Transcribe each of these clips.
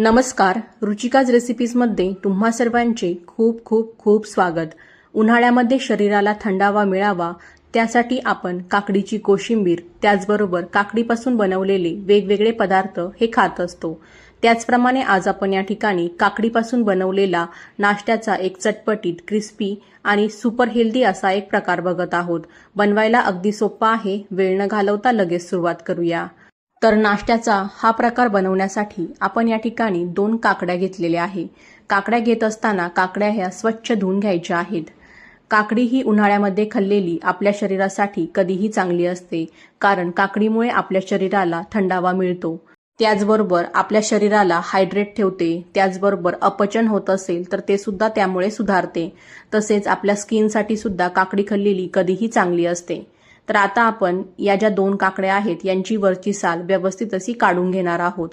नमस्कार. रुचिकाज रेसिपीजमध्ये तुम्हा सर्वांचे खूप खूप खूप स्वागत. उन्हाळ्यामध्ये शरीराला थंडावा मिळावा त्यासाठी आपण काकडीची कोशिंबीर त्याचबरोबर काकडीपासून बनवलेले वेगवेगळे पदार्थ हे खात असतो. त्याचप्रमाणे आज आपण या ठिकाणी काकडीपासून बनवलेला नाश्त्याचा एक चटपटीत क्रिस्पी आणि सुपर हेल्दी असा एक प्रकार बघत आहोत. बनवायला अगदी सोपा आहे वेळ न घालवता लगेच सुरुवात करूया. तर नाश्त्याचा हा प्रकार बनवण्यासाठी आपण या ठिकाणी दोन काकड्या घेतलेल्या आहे. काकड्या घेत असताना काकड्या ह्या स्वच्छ धुवून घ्यायच्या आहेत. काकडी ही उन्हाळ्यामध्ये खाल्लेली आपल्या शरीरासाठी कधीही चांगली असते कारण काकडीमुळे आपल्या शरीराला थंडावा मिळतो. त्याचबरोबर आपल्या शरीराला हायड्रेट ठेवते त्याचबरोबर अपचन होत असेल तर ते सुद्धा त्यामुळे सुधारते. तसेच आपल्या स्किनसाठी सुद्धा काकडी खाल्लेली कधीही चांगली असते. तर आता आपण या ज्या दोन काकड्या आहेत यांची वरची साल व्यवस्थित अशी काढून घेणार आहोत.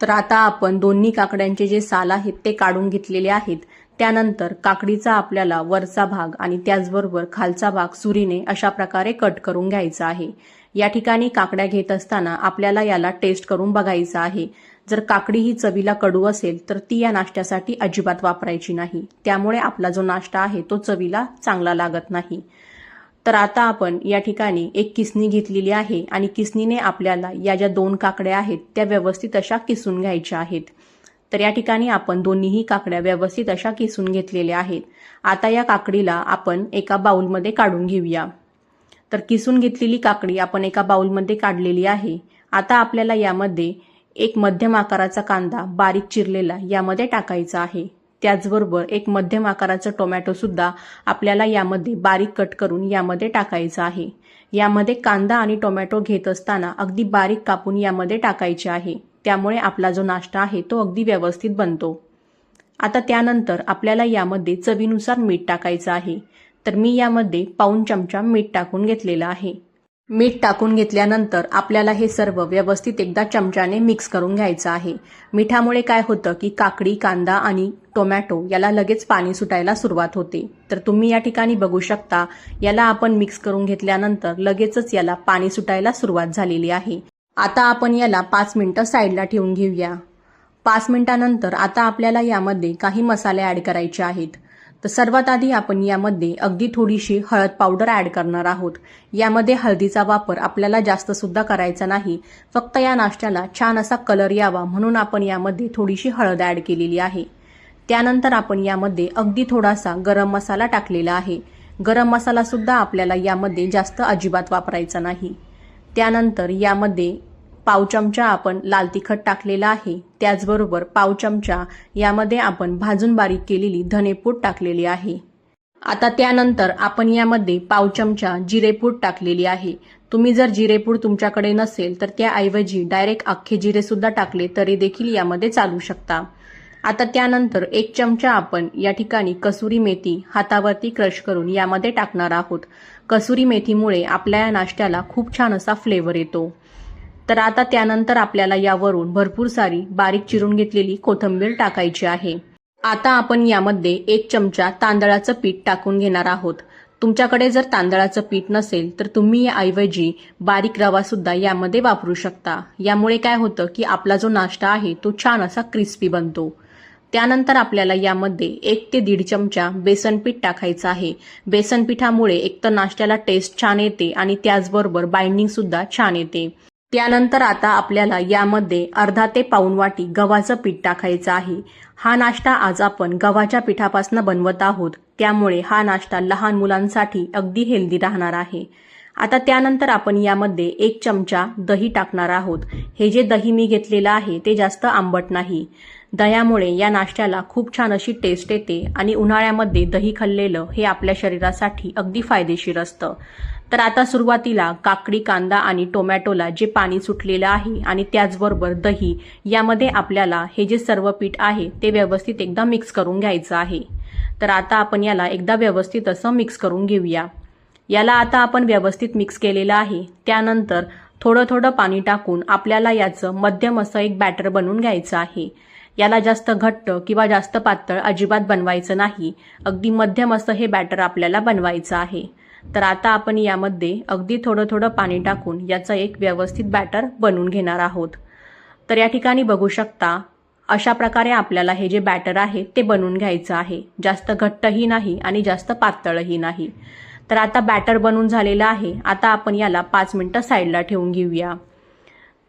तर आता आपण दोन्ही काकड्यांचे जे साल आहेत ते काढून घेतलेले आहेत. त्यानंतर काकडीचा आपल्याला वरचा भाग आणि त्याचबरोबर खालचा भाग सुरीने अशा प्रकारे कट करून घ्यायचा आहे. या ठिकाणी काकड्या घेत असताना आपल्याला याला टेस्ट करून बघायचं आहे. जर काकडी ही चवीला कडू असेल तर ती या नाश्त्यासाठी अजिबात वापरायची नाही. त्यामुळे आपला जो नाश्ता आहे तो चवीला चांगला लागत नाही. तर आता आपण या ठिकाणी एक किसणी घेतलेली आहे आणि किसनीने आपल्याला या ज्या दोन काकड्या आहेत त्या व्यवस्थित अशा किसून घ्यायच्या आहेत. तर या ठिकाणी आपण दोन्हीही काकड्या व्यवस्थित अशा किसून घेतलेल्या आहेत. आता या काकडीला आपण एका बाउलमध्ये काढून घेऊया. तर किसून घेतलेली काकडी आपण एका बाउलमध्ये काढलेली आहे. आता आपल्याला यामध्ये एक मध्यम आकाराचा कांदा बारीक चिरलेला यामध्ये टाकायचा आहे. त्याचबरोबर एक मध्यम आकाराचं टोमॅटोसुद्धा आपल्याला यामध्ये बारीक कट करून यामध्ये टाकायचं आहे. यामध्ये कांदा आणि टोमॅटो घेत असताना अगदी बारीक कापून यामध्ये टाकायचे आहे. त्यामुळे आपला जो नाश्ता आहे तो अगदी व्यवस्थित बनतो. आता त्यानंतर आपल्याला यामध्ये चवीनुसार मीठ टाकायचं आहे. तर मी यामध्ये पाऊन चमचा मीठ टाकून घेतलेलं आहे. मीठ टाकून घेतल्यानंतर आपल्याला हे सर्व व्यवस्थित एकदा चमच्याने मिक्स करून घ्यायचं आहे. मिठामुळे काय होतं की काकडी कांदा आणि टोमॅटो याला लगेच पाणी सुटायला सुरुवात होते. तर तुम्ही या ठिकाणी बघू शकता याला आपण मिक्स करून घेतल्यानंतर लगेचच याला पाणी सुटायला सुरुवात झालेली आहे. आता आपण याला पाच मिनटं साईडला ठेवून घेऊया. पाच मिनिटानंतर आता आपल्याला यामध्ये काही मसाले ॲड करायचे आहेत. तर सर्वात आधी आपण यामध्ये अगदी थोडीशी हळद पावडर ॲड करणार आहोत. यामध्ये हळदीचा वापर आपल्याला जास्त सुद्धा करायचा नाही. फक्त या नाश्त्याला छान असा कलर यावा म्हणून आपण यामध्ये थोडीशी हळद ॲड केलेली आहे. त्यानंतर आपण यामध्ये अगदी थोडासा गरम मसाला टाकलेला आहे. गरम मसाला सुद्धा आपल्याला यामध्ये जास्त अजिबात वापरायचा नाही. त्यानंतर यामध्ये पाव चमचा आपण लाल तिखट टाकलेला आहे. त्याचबरोबर पाव चमचा यामध्ये आपण भाजून बारीक केलेली धनेपूड टाकलेली आहे. आता त्यानंतर आपण यामध्ये पाव चमचा जिरेपूड टाकलेली आहे. तुम्ही जर जिरेपूड तुमच्याकडे नसेल तर त्याऐवजी डायरेक्ट अख्खे जिरेसुद्धा टाकले तरी देखील यामध्ये चालू शकता. आता त्यानंतर एक चमचा आपण या ठिकाणी कसुरी मेथी हातावरती क्रश करून यामध्ये टाकणार आहोत. कसुरी मेथीमुळे आपल्या या नाश्त्याला खूप छान असा फ्लेवर येतो. तर आता त्यानंतर आपल्याला यावरून भरपूर सारी बारीक चिरून घेतलेली कोथिंबीर टाकायची आहे. आता आपण यामध्ये एक चमचा तांदळाचं पीठ टाकून घेणार आहोत. तुमच्याकडे जर तांदळाचं पीठ नसेल तर तुम्ही याऐवजी बारीक रवा सुद्धा यामध्ये वापरू शकता. यामुळे काय होतं की आपला जो नाश्ता आहे तो छान असा क्रिस्पी बनतो. त्यानंतर आपल्याला यामध्ये एक ते दीड चमचा बेसन पीठ टाकायचं आहे. बेसन पिठामुळे एक तर नाश्त्याला टेस्ट छान येते आणि त्याचबरोबर बाइंडिंग सुद्धा छान येते. त्यानंतर आता आपल्याला यामध्ये अर्धा ते पाऊन वाटी गव्हाचं पीठ टाकायचं आहे. हा नाश्ता आज आपण गव्हाच्या पिठापासून बनवत आहोत. त्यामुळे हा नाश्ता लहान मुलांसाठी अगदी हेल्दी राहणार आहे. आता त्यानंतर आपण यामध्ये एक चमचा दही टाकणार आहोत. हे जे दही मी घेतलेलं आहे ते जास्त आंबट नाही. दह्यामुळे या नाश्त्याला खूप छान अशी टेस्ट येते आणि उन्हाळ्यामध्ये दही खाल्लेलं हे आपल्या शरीरासाठी अगदी फायदेशीर असतं. तर आता सुरुवातीला काकडी कांदा आणि टोमॅटोला जे पाणी सुटलेलं आहे आणि त्याचबरोबर दही यामध्ये आपल्याला हे जे सर्व पीठ आहे ते व्यवस्थित एकदा मिक्स करून घ्यायचं आहे. तर आता आपण याला एकदा व्यवस्थित असं मिक्स करून घेऊया. याला आता आपण व्यवस्थित मिक्स केलेलं आहे. त्यानंतर थोडं थोडं पाणी टाकून आपल्याला याचं मध्यम असं एक बॅटर बनवून घ्यायचं आहे. याला जास्त घट्ट किंवा जास्त पातळ अजिबात बनवायचं नाही. अगदी मध्यम असं हे बॅटर आपल्याला बनवायचं आहे. तर आता आपण यामध्ये अगदी थोडं थोडं पाणी टाकून याचं एक व्यवस्थित बॅटर बनवून घेणार आहोत. तर या ठिकाणी बघू शकता अशा प्रकारे आपल्याला हे जे बॅटर आहे ते बनवून घ्यायचं आहे. जास्त घट्टही नाही आणि जास्त पातळही नाही. तर आता बॅटर बनून झालेलं आहे. आता आपण याला पाच मिनटं साईडला ठेवून घेऊया.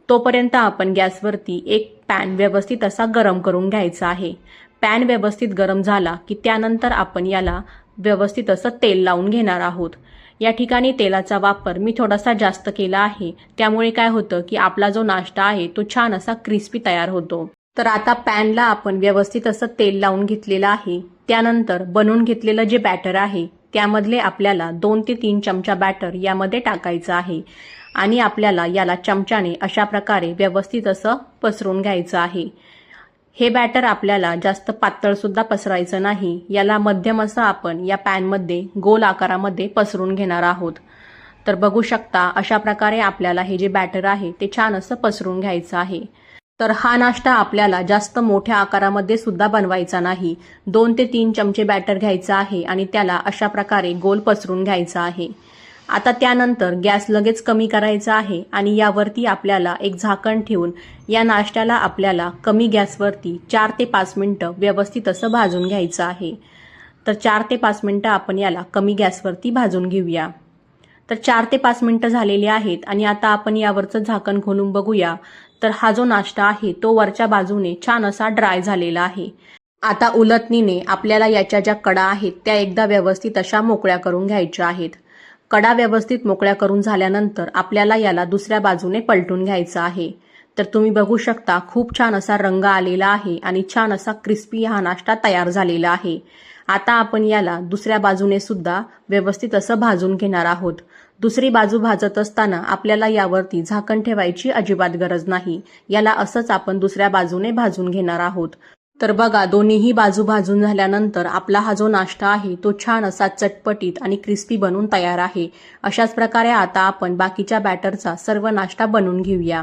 तोपर्यंत आपण गॅसवरती एक पॅन व्यवस्थित असा गरम करून घ्यायचा आहे. पॅन व्यवस्थित गरम झाला की त्यानंतर आपण याला व्यवस्थित असं तेल लावून घेणार आहोत. या ठिकाणी तेलाचा वापर मी थोडासा जास्त केला आहे. त्यामुळे काय होतं की आपला जो नाश्ता आहे तो छान असा क्रिस्पी तयार होतो. तर आता पॅनला आपण व्यवस्थित असं तेल लावून घेतलेलं आहे. त्यानंतर बनवून घेतलेलं जे बॅटर आहे त्यामधले आपल्याला दोन ते तीन चमचा बॅटर यामध्ये टाकायचं आहे. आणि आपल्याला याला चमच्याने अशा प्रकारे व्यवस्थित असं पसरून घ्यायचं आहे. हे बॅटर आपल्याला जास्त पातळसुद्धा पसरायचं नाही. याला मध्यम असं आपण या पॅनमध्ये गोल आकारामध्ये पसरून घेणार आहोत. तर बघू शकता अशा प्रकारे आपल्याला हे जे बॅटर आहे ते छान असं पसरून घ्यायचं आहे. तर हा नाश्ता आपल्याला जास्त मोठ्या आकारामध्ये सुद्धा बनवायचा नाही. दोन ते तीन चमचे बॅटर घ्यायचा आहे आणि त्याला अशा प्रकारे गोल पसरून घ्यायचा आहे. आता त्यानंतर गॅस लगेच कमी करायचा आहे आणि यावरती आपल्याला एक झाकण ठेवून या नाश्त्याला आपल्याला कमी गॅसवरती चार ते पाच मिनटं व्यवस्थित असं भाजून घ्यायचं आहे. तर चार ते पाच मिनटं आपण याला कमी गॅसवरती भाजून घेऊया. तर चार ते पाच मिनटं झालेली आहेत आणि आता आपण यावरचं झाकण खोलून बघूया. तर हा जो नाश्ता आहे तो वरच्या बाजूने छान असा ड्राय झालेला आहे. आता उलटणीने आपल्याला याच्या ज्या कडा आहेत त्या एकदा व्यवस्थित अशा मोकळ्या करून घ्यायच्या आहेत. कडा व्यवस्थित मोकळ्या करून झाल्यानंतर आपल्याला याला दुसऱ्या बाजूने पलटून घ्यायचं आहे. तर तुम्ही बघू शकता खूप छान असा रंग आलेला आहे आणि छान असा क्रिस्पी हा नाश्ता तयार झालेला आहे. आता आपण याला दुसऱ्या बाजूने सुद्धा व्यवस्थित असं भाजून घेणार आहोत. दुसरी बाजू भाजत असताना आपल्याला यावरती झाकण ठेवायची अजिबात गरज नाही. याला असंच आपण दुसऱ्या बाजूने भाजून घेणार आहोत. तर बघा दोन्हीही बाजू भाजून झाल्यानंतर आपला हा जो नाश्ता आहे तो छान असा चटपटीत आणि क्रिस्पी बनून तयार आहे. अशाच प्रकारे आता आपण बाकीच्या बॅटरचा सर्व नाश्ता बनवून घेऊया.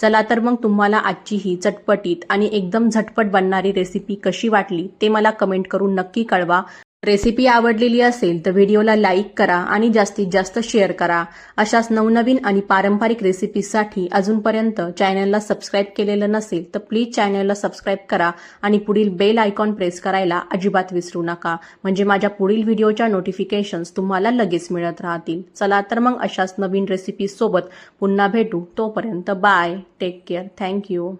चला तर मग तुम्हाला आजची ही चटपटीत आणि एकदम झटपट बनणारी रेसिपी कशी वाटली ते मला कमेंट करून नक्की कळवा. रेसिपी आवडलेली असेल तर व्हिडिओला लाईक करा आणि जास्तीत जास्त शेअर करा. अशाच नवनवीन आणि पारंपरिक रेसिपीसाठी अजूनपर्यंत चॅनलला सबस्क्राईब केलेलं नसेल तर प्लीज चॅनलला सबस्क्राईब करा आणि पुढील बेल आयकॉन प्रेस करायला अजिबात विसरू नका. म्हणजे माझ्या पुढील व्हिडिओच्या नोटिफिकेशन्स तुम्हाला लगेच मिळत राहतील. चला तर मग अशाच नवीन रेसिपीसोबत पुन्हा भेटू. तोपर्यंत बाय. Take care thank you